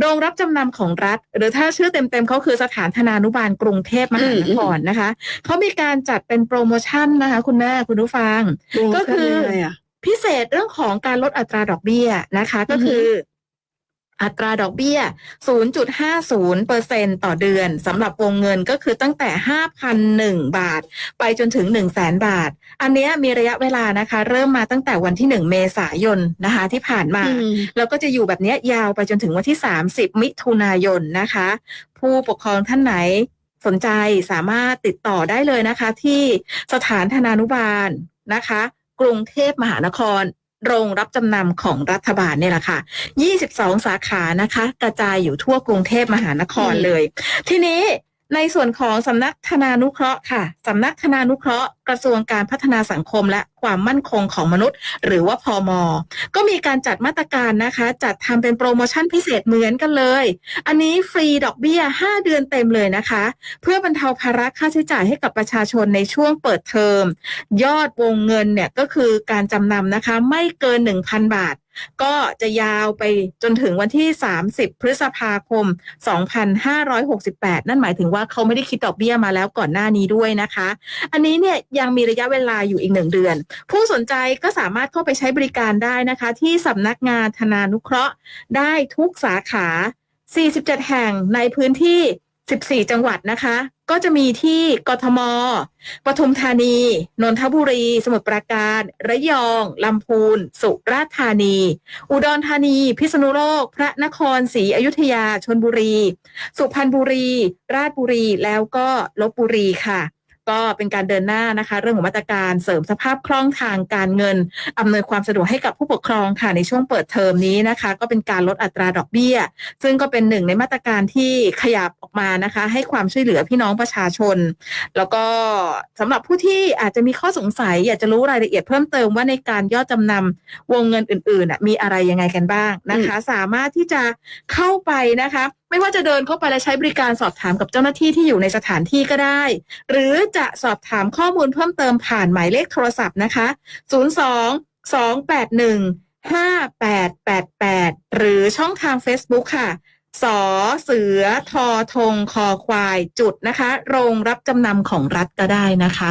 โรงรับจำนำของรัฐ หรือถ้าชื่อเต็มๆเขาคือสถานธนานุบาลกรุงเทพมหานครนะคะเขามีการจัดเป็นโปรโมชั่นนะคะ คุณแม่คุณผู้ฟัง ก็คือโโหทำยังไงอะพิเศษเรื่องของการลดอัตราดอกเบี้ยนะคะ ก็คือ อัตราดอกเบี้ย 0.50เปอร์เซ็นต่อเดือนสำหรับวงเงินก็คือตั้งแต่ 5,001 บาท ไปจนถึง 1 0 0 0 0แบาท อันเนี้ยมีระยะเวลานะคะ เริ่มมาตั้งแต่วันที่ 1 เมษายนนะคะ ที่ผ่านมาอืมแล้วก็จะอยู่แบบเนี้ยยาวไปจนถึงวันที่ 30 มิถุนายนนะคะ ผู้ปกครองท่านไหนสนใจสามารถติดต่อได้เลยนะคะ ที่สถานธนานุบาลนะคะ กรุงเทพมหานคร โรงรับจำนำของรัฐบาลเนี่ยแหละค่ะ 22 สาขานะคะ กระจายอยู่ทั่วกรุงเทพมหานครอืมเลย ทีนี้ ในส่วนของสำนักธนานุเคราะห์ค่ะสำนักธนานุเคราะห์กระทรวงการพัฒนาสังคมและความมั่นคงของมนุษย์ หรือว่าพอมก็มีการจัดมาตรการนะคะ จัดทำเป็นโปรโมชั่นพิเศษเหมือนกันเลย อันนี้ฟรีดอกเบี้ย 5 เดือนเต็มเลยนะคะ เพื่อบรรเทาภาระค่าใช้จ่ายให้กับประชาชนในช่วงเปิดเทอม ยอดวงเงินเนี่ยก็คือการจำนำนะคะ ไม่เกิน 1,000 บาท ก็จะยาวไปจนถึงวันที่ 30 พฤษภาคม 2568 นั่นหมายถึงว่าเขาไม่ได้คิดดอกเบี้ยมาแล้วก่อนหน้านี้ด้วยนะคะ อันนี้เนี่ยยังมีระยะเวลาอยู่อีกหนึ่งเดือน ผู้สนใจก็สามารถเข้าไปใช้บริการได้นะคะ ที่สำนักงานธนานุเคราะห์ได้ทุกสาขา 47 แห่งในพื้นที่ 14 จังหวัดนะคะ ก็จะมีที่กทม ปทุมธานี นนทบุรี สมุทรปราการ ระยอง ลำพูน สุราษฎร์ธานี อุดรธานี พิษณุโลก พระนครศรีอยุธยา ชนบุรี สุพรรณบุรี ราชบุรี แล้วก็ลบบุรีค่ะ ก็เป็นการเดินหน้านะคะ เรื่องของมาตรการเสริมสภาพคล่องทางการเงินอำนวยความสะดวกให้กับผู้ปกครองค่ะในช่วงเปิดเทอมนี้นะคะ ก็เป็นการลดอัตราดอกเบี้ย ซึ่งก็เป็นหนึ่งในมาตรการที่ขยับออกมานะคะ ให้ความช่วยเหลือพี่น้องประชาชน แล้วก็สำหรับผู้ที่อาจจะมีข้อสงสัย อยากจะรู้รายละเอียดเพิ่มเติมว่าในการยอดจำนำวงเงินอื่นๆมีอะไรยังไงกันบ้างนะคะ สามารถที่จะเข้าไปนะคะไม่ว่าจะเดินเข้าไปและใช้บริการสอบถามกับเจ้าหน้าที่ที่อยู่ในสถานที่ก็ได้ หรือจะสอบถามข้อมูลเพิ่มเติมผ่านหมายเลขโทรศัพท์นะคะ 02 281 5888 หรือช่องทาง Facebook ค่ะสอเสือทอทงคอควายจุดนะคะ โรงรับจำนำของรัฐก็ได้นะคะ